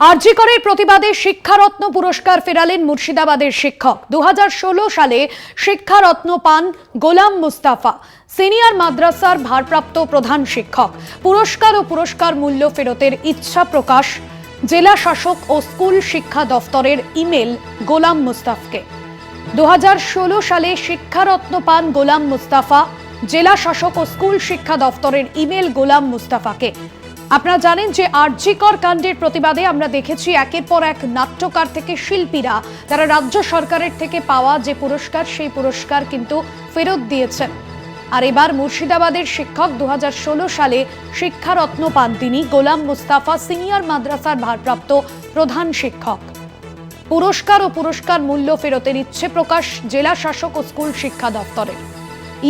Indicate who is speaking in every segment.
Speaker 1: আরজিকরের প্রতিবাদে শিক্ষারত্ন পুরস্কার ফেরালেন মুর্শিদাবাদের শিক্ষক। দুহাজার ষোলো সালে শিক্ষারত্ন পান গোলাম মুস্তাফা, সিনিয়র মাদ্রাসার ভারপ্রাপ্ত প্রধান শিক্ষক। পুরস্কার ও পুরস্কার মূল্য ফেরতের ইচ্ছা প্রকাশ জেলা শাসক ও স্কুল শিক্ষা দফতরের ইমেল গোলাম মুস্তাফকে। দু সালে শিক্ষারত্ন পান গোলাম মুস্তাফা, জেলা শাসক ও স্কুল শিক্ষা দফতরের ইমেল গোলাম মুস্তাফাকে। আপনারা জানেন যে আরজিকর কাণ্ডের প্রতিবাদে আমরা দেখেছি একের পর এক নাট্যকার থেকে শিল্পীরা তারা রাজ্য সরকারের থেকে পাওয়া যে পুরস্কার, সেই পুরস্কার কিন্তু ফেরত দিয়েছেন। আর এবার মুর্শিদাবাদের শিক্ষক দু হাজার ষোলো সালে শিক্ষারত্ন পান তিনি গোলাম মুস্তাফা, সিনিয়র মাদ্রাসার ভারপ্রাপ্ত প্রধান শিক্ষক। পুরস্কার ও পুরস্কার মূল্য ফেরতের ইচ্ছে প্রকাশ জেলা শাসক ও স্কুল শিক্ষা দপ্তরের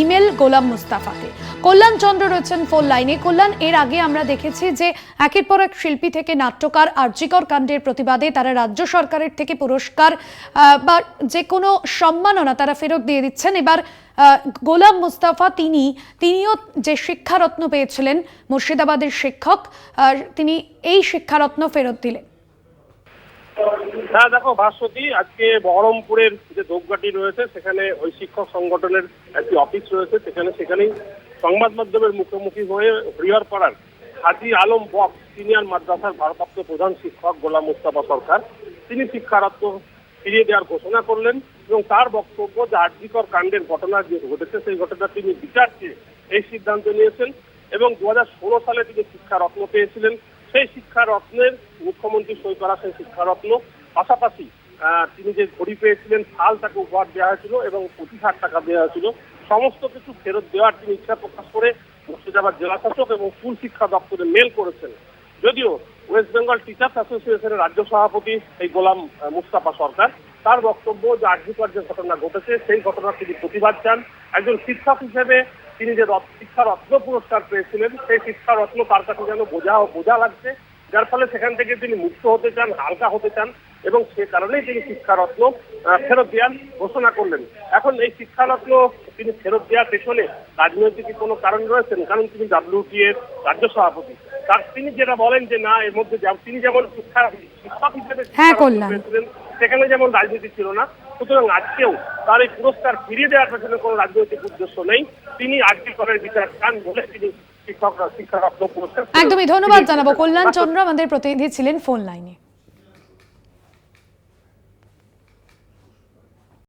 Speaker 1: ইমেল গোলাম মুস্তাফাকে। কল্যাণ চন্দ্র রয়েছেন ফোন লাইনে কল্যাণ, এর আগে আমরা দেখেছি যে একের পর এক শিল্পী থেকে নাট্যকার আর্যিকর কাণ্ডের প্রতিবাদে তারা রাজ্য সরকারের থেকে পুরস্কার বা যে কোনো সম্মাননা তারা ফেরত দিয়ে দিচ্ছেন। এবার গোলাম মুস্তাফা তিনি, তিনিও যে শিক্ষারত্ন পেয়েছিলেন, মুর্শিদাবাদের শিক্ষক তিনি এই শিক্ষারত্ন ফেরত দিলেন।
Speaker 2: হ্যাঁ দেখো, ভাস্বতী, আজকে বহরমপুরের যে দোপঘাটি রয়েছে, সেখানে ওই শিক্ষক সংগঠনের একটি অফিস রয়েছে, সেখানে সেখানেই সংবাদ মাধ্যমের মুখোমুখি হয়ে হরিহর পাড়ার হাজি আলম বক সিনিয়র মাদ্রাসার ভারপ্রাপ্ত প্রধান শিক্ষক গোলাম মুস্তাফা সরকার, তিনি শিক্ষারত্ন ফিরিয়ে দেওয়ার ঘোষণা করলেন এবং তার বক্তব্য যে আর্যিকর কাণ্ডের ঘটনা যে ঘটেছে, সেই ঘটনা তিনি বিচার চেয়ে এই সিদ্ধান্ত নিয়েছেন এবং দু হাজার ষোলো সালে তিনি শিক্ষারত্ন পেয়েছিলেন। সেই শিক্ষারত্নের মুখ্যমন্ত্রী সই করা সেই শিক্ষারত্ন। পাশাপাশি তিনি যে ঘড়ি পেয়েছিলেন, সাল তাকে উপহার দেওয়া হয়েছিল এবং পঁচিশ হাজার টাকা দেওয়া হয়েছিল। সমস্ত কিছু ফেরত দেওয়ার তিনি ইচ্ছা প্রকাশ করে মুর্শিদাবাদ জেলা শাসক এবং স্কুল শিক্ষা দপ্তরে মেল করেছেন। যদিও ওয়েস্ট বেঙ্গল টিচার্স অ্যাসোসিয়েশনের রাজ্য সভাপতি এই গোলাম মুস্তাফা সরকার, তার বক্তব্য যে আর্যিকর যে ঘটনা ঘটেছে, সেই ঘটনার তিনি প্রতিবাদ চান। একজন শিক্ষক হিসেবে তিনি যে শিক্ষা রত্ন পুরস্কার পেয়েছিলেন, সেই শিক্ষা রত্ন তার কাছে যেন বোঝা বোঝা লাগছে। যার ফলে সেখান থেকে তিনি মুক্ত হতে চান হালকা হতে চান এবং সে কারণেই তিনি শিক্ষারত্ন ফেরত দেওয়ার ঘোষণা করলেন। এখন এই শিক্ষারত্ন তিনি ফেরত দেওয়ার পেছনে রাজনৈতিক কোনো কারণ রয়েছেন? কারণ তিনি ডাব্লিউটি এর রাজ্য সভাপতি। তার তিনি যেটা বলেন যে না এর মধ্যে তিনি যেমন শিক্ষা শিক্ষক হিসেবে
Speaker 1: হ্যাঁ।
Speaker 2: পেয়েছিলেন, সেখানে যেমন রাজনীতি ছিল না। সুতরাং আজকেও তার এই পুরস্কার ফিরিয়ে দেওয়ার পেছনে কোনো রাজনৈতিক উদ্দেশ্য নেই। তিনি আজকে করের বিচার চান বলে তিনি শিক্ষকরা শিক্ষারত্ন পুরস্কার
Speaker 1: একদমই ধন্যবাদ জানাব। কল্যাণ চন্দ্র আমাদের প্রতিনিধি ছিলেন ফোন লাইনে।